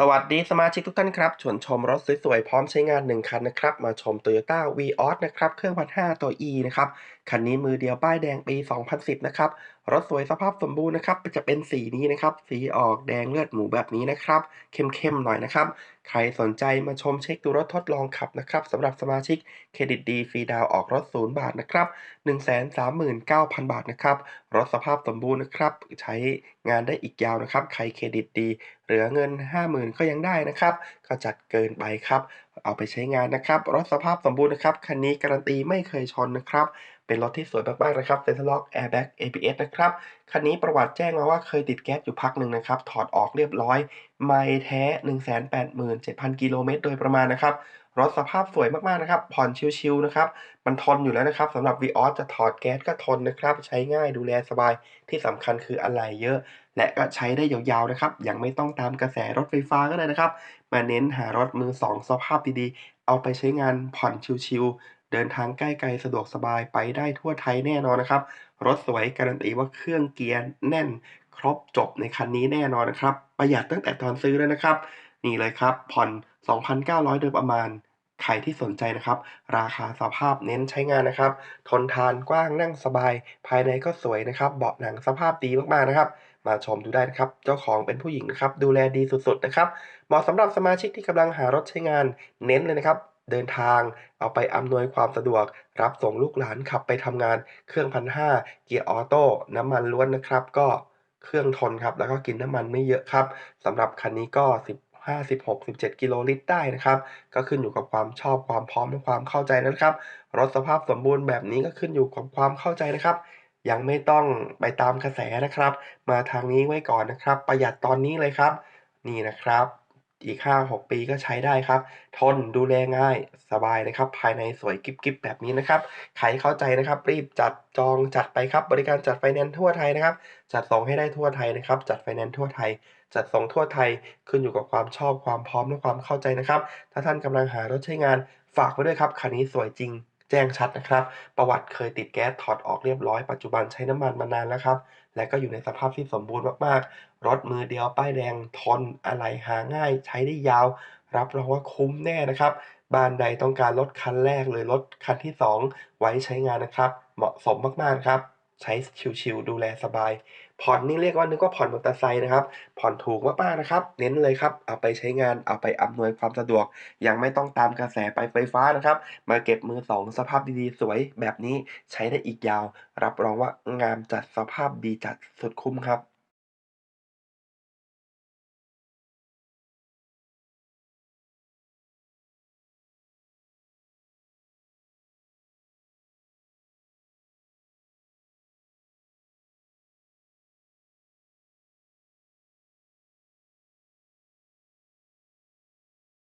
สวัสดีสมาชิกทุกท่านครับ ชวนชมรถสวยๆ พร้อมใช้งาน 1 คันนะครับ มาชม Toyota v อ o s นะครับ เครื่องพันห้าตัว E นะครับ คันนี้มือเดียวป้ายแดงปี 2010 นะครับ รถสวยสภาพสมบูรณ์นะครับจะเป็นสีนี้นะครับ สีออกแดงเลือดหมูแบบนี้นะครับ เข้มๆหน่อยนะครับ ใครสนใจมาชมเช็คดูรถทดลองขับนะครับสำหรับสมาชิกเครดิตดีฟรีดาวออกรถ0บาทนะครับ139,000 บาทนะครับ รถสภาพสมบูรณ์นะครับ ใช้งานได้อีกยาวนะครับ ใครเครดิตดี เหลือเงิน 50,000 ก็ยังได้นะครับ ก็จัดเกินไปครับ เอาไปใช้งานนะครับ รถสภาพสมบูรณ์นะครับ คันนี้การันตีไม่เคยชนนะครับ เป็นรถที่สวยมากๆนะครับเซ็นทรัลล็อกแอร์แบ็ก ABS นะครับ คันนี้ประวัติแจ้งมาว่าเคยติดแก๊สอยู่พักหนึ่งนะครับ ถอดออกเรียบร้อย ไม่แท้ 187,000 กิโลเมตรโดยประมาณนะครับ รถสภาพสวยมากๆนะครับ ผ่อนชิลๆนะครับ มันทนอยู่แล้วนะครับสำหรับ Vios จะถอดแก๊สก็ทนนะครับ ใช้ง่ายดูแลสบาย ที่สำคัญคืออะไหล่เยอะ และก็ใช้ได้ยาวๆนะครับ ยังไม่ต้องตามกระแสรถไฟฟ้าก็ได้นะครับ มาเน้นหารถมือ2สภาพดีๆ เอาไปใช้งานผ่อนชิลๆ เดินทางใกล้ๆสะดวกสบายไปได้ทั่วไทยแน่นอนนะครับ รถสวยการันตีว่าเครื่องเกียร์แน่น ครบจบในคันนี้แน่นอนนะครับ ประหยัดตั้งแต่ตอนซื้อแล้วนะครับ นี่เลยครับ ผ่อน 2,900 โดยประมาณใครที่สนใจนะครับ ราคาสภาพเน้นใช้งานนะครับ ทนทานกว้างนั่งสบาย ภายในก็สวยนะครับ เบาะหนังสภาพดีมากๆนะครับ มาชมดูได้นะครับ เจ้าของเป็นผู้หญิงนะครับ ดูแลดีสุดๆนะครับ เหมาะสำหรับสมาชิกที่กำลังหารถใช้งานเน้นเลยนะครับ เดินทาง เอาไปอำนวยความสะดวก รับส่งลูกหลานขับไปทำงานเครื่องพันห้าเกียร์ออโต้น้ำมันล้วนนะครับ ก็เครื่องทนครับ แล้วก็กินน้ำมันไม่เยอะครับสำหรับคันนี้ก็ 15 16 17 กิโลลิตรได้นะครับ ก็ขึ้นอยู่กับความชอบความพร้อมและความเข้าใจนะครับ รถสภาพสมบูรณ์แบบนี้ก็ขึ้นอยู่กับความเข้าใจนะครับยังไม่ต้องไปตามกระแสนะครับ มาทางนี้ไว้ก่อนนะครับ ประหยัดตอนนี้เลยครับ นี่นะครับ อีก 5-6 ปีก็ใช้ได้ครับ ทนดูแลง่ายสบายนะครับ ภายในสวยกิ๊บๆแบบนี้นะครับ ใครเข้าใจนะครับ รีบจัดจองจัดไปครับ บริการจัดไฟแนนซ์ทั่วไทยนะครับ จัดส่งให้ได้ทั่วไทยนะครับ จัดไฟแนนซ์ทั่วไทย จัดส่งทั่วไทยขึ้นอยู่กับความชอบความพร้อมและความเข้าใจนะครับ ถ้าท่านกำลังหารถใช้งานฝากไว้ด้วยครับคันนี้สวยจริง แจ้งชัดนะครับ ประวัติเคยติดแก๊สถอดออกเรียบร้อย ปัจจุบันใช้น้ำมันมานานแล้วครับ และก็อยู่ในสภาพที่สมบูรณ์มากๆ รถมือเดียวป้ายแดงทนอะไหล่หาง่าย ใช้ได้ยาว รับรองว่าคุ้มแน่นะครับ บ้านใดต้องการรถคันแรกเลยรถคันที่ 2 ไว้ใช้งานนะครับ เหมาะสมมากๆครับ ใช้ชิวๆดูแลสบาย ผ่อนนี่เรียกว่านึกว่าผ่อนมอเตอร์ไซค์นะครับ ผ่อนถูกมากๆนะครับ เน้นเลยครับ เอาไปใช้งาน เอาไปอำนวยความสะดวก ยังไม่ต้องตามกระแสไปไฟฟ้านะครับ มาเก็บมือสองสภาพดีๆ สวยแบบนี้ใช้ได้อีกยาว รับรองว่างามจัดสภาพดีจัดสุดคุ้มครับ